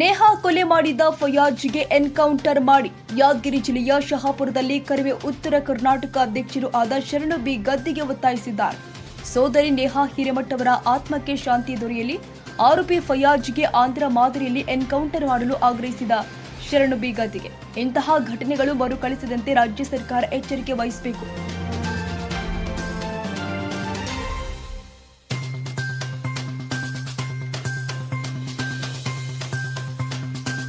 ನೇಹಾ ಕೊಲೆ ಮಾಡಿದ ಫಯಾಜ್ಗೆ ಎನ್ಕೌಂಟರ್ ಮಾಡಿ. ಯಾದಗಿರಿ ಜಿಲ್ಲೆಯ ಶಹಾಪುರದಲ್ಲಿ ಕರವೇ ಉತ್ತರ ಕರ್ನಾಟಕ ಅಧ್ಯಕ್ಷರು ಆದ ಶರಣು ಬಿ. ಗದ್ದಿಗೆ ಒತ್ತಾಯಿಸಿದ್ದಾರೆ. ಸೋದರಿ ನೇಹಾ ಹಿರೇಮಠ್ ಅವರ ಆತ್ಮಕ್ಕೆ ಶಾಂತಿ ದೊರೆಯಲಿ, ಆರೋಪಿ ಫಯಾಜ್ಗೆ ಆಂಧ್ರ ಮಾದರಿಯಲ್ಲಿ ಎನ್ಕೌಂಟರ್ ಮಾಡಲು ಆಗ್ರಹಿಸಿದ ಶರಣು ಬಿ. ಗದ್ದಿಗೆ. ಇಂತಹ ಘಟನೆಗಳು ಮರುಕಳಿಸದಂತೆ ರಾಜ್ಯ ಸರ್ಕಾರ ಎಚ್ಚರಿಕೆ ವಹಿಸಬೇಕು.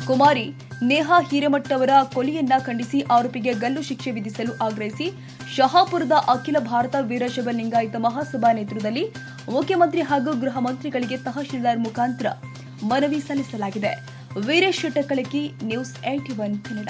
ಕುಮಾರಿ, ನೇಹಾ ಹಿರೇಮಠ್ ಅವರ ಕೊಲೆಯನ್ನ ಖಂಡಿಸಿ ಆರೋಪಿಗೆ ಗಲ್ಲು ಶಿಕ್ಷೆ ವಿಧಿಸಲು ಆಗ್ರಹಿಸಿ ಶಹಾಪುರದ ಅಖಿಲ ಭಾರತ ವೀರಶೈವ ಲಿಂಗಾಯತ ಮಹಾಸಭಾ ನೇತೃತ್ವದಲ್ಲಿ ಮುಖ್ಯಮಂತ್ರಿ ಹಾಗೂ ಗೃಹ ಮಂತ್ರಿಗಳಿಗೆ ತಹಶೀಲ್ದಾರ್ ಮುಖಾಂತರ ಮನವಿ ಸಲ್ಲಿಸಲಾಗಿದೆ. Veeresh Shettakalaki news eighty one Kannada.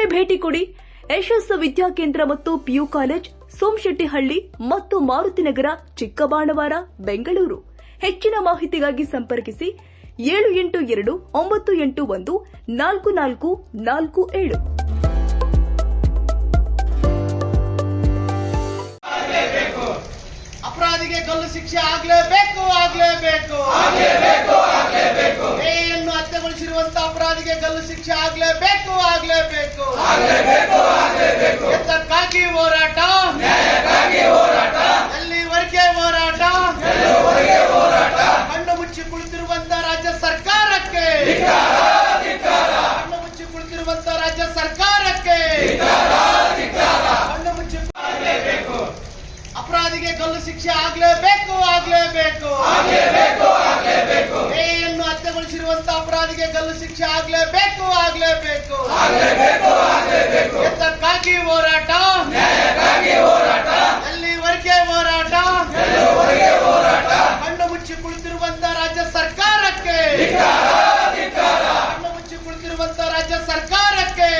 ಒಮ್ಮೆ ಭೇಟಿ ಕೊಡಿ. ಯಶಸ್ಸು ವಿದ್ಯಾಕೇಂದ್ರ ಮತ್ತು ಪಿಯು ಕಾಲೇಜ್ ಸೋಮಶೆಟ್ಟಿಹಳ್ಳಿ ಮತ್ತು ಮಾರುತಿನಗರ ಚಿಕ್ಕಬಾಣವಾರ ಬೆಂಗಳೂರು. ಹೆಚ್ಚಿನ ಮಾಹಿತಿಗಾಗಿ ಸಂಪರ್ಕಿಸಿ ಏಳು ಎಂಟು ಎರಡು ಒಂಬತ್ತು ಎಂಟು ಒಂದು ನಾಲ್ಕು ನಾಲ್ಕು ನಾಲ್ಕು ಏಳು. ಅಪರಾಧಿಗೆ ಕಲ್ಲು ಶಿಕ್ಷೆ ಆಗ್ಲೇಬೇಕು. ಆಗ್ಲೇಬೇಕು. ಹತ್ಯೆಗೊಳಿಸಿರುವಂತ ಅಪರಾಧಿಗೆ ಗಲ್ಲು ಶಿಕ್ಷೆ ಆಗ್ಲೇಬೇಕು ಆಗ್ಲೇಬೇಕು. ಎತ್ತಕ್ಕಾಗಿ ಹೋರಾಟ. ಎಲ್ಲಿವರೆಗೆ ಹೋರಾಟ. ಕಣ್ಣು ಮುಚ್ಚಿ ಕುಳಿತಿರುವಂತ ರಾಜ್ಯ ಸರ್ಕಾರಕ್ಕೆ. ಕಣ್ಣು ಮುಚ್ಚಿ ಕುಳಿತಿರುವಂತ ರಾಜ್ಯ ಸರ್ಕಾರಕ್ಕೆ. ಕಣ್ಣು ಮುಚ್ಚಿ ಅಪರಾಧಿಗೆ ಗಲ್ಲು ಶಿಕ್ಷೆ ಆಗ್ಲೇಬೇಕು ಆಗ್ಲೇಬೇಕು. ಅಪರಾಧಗೊಳಿಸಿರುವಂತಹ ಅಪರಾಧಿಗೆ ಗಲ್ಲು ಶಿಕ್ಷೆ ಆಗ್ಲೇಬೇಕು ಆಗ್ಲೇಬೇಕು. ಎತ್ತಕ್ಕಾಗಿ ಹೋರಾಟ. ಎಲ್ಲಿವರೆಗೆ ಹೋರಾಟ. ಕಣ್ಣು ಮುಚ್ಚಿ ಕುಳಿತಿರುವಂತಹ ರಾಜ್ಯ ಸರ್ಕಾರಕ್ಕೆ. ಕಣ್ಣು ಮುಚ್ಚಿ ಕುಳಿತಿರುವಂತಹ ರಾಜ್ಯ ಸರ್ಕಾರಕ್ಕೆ.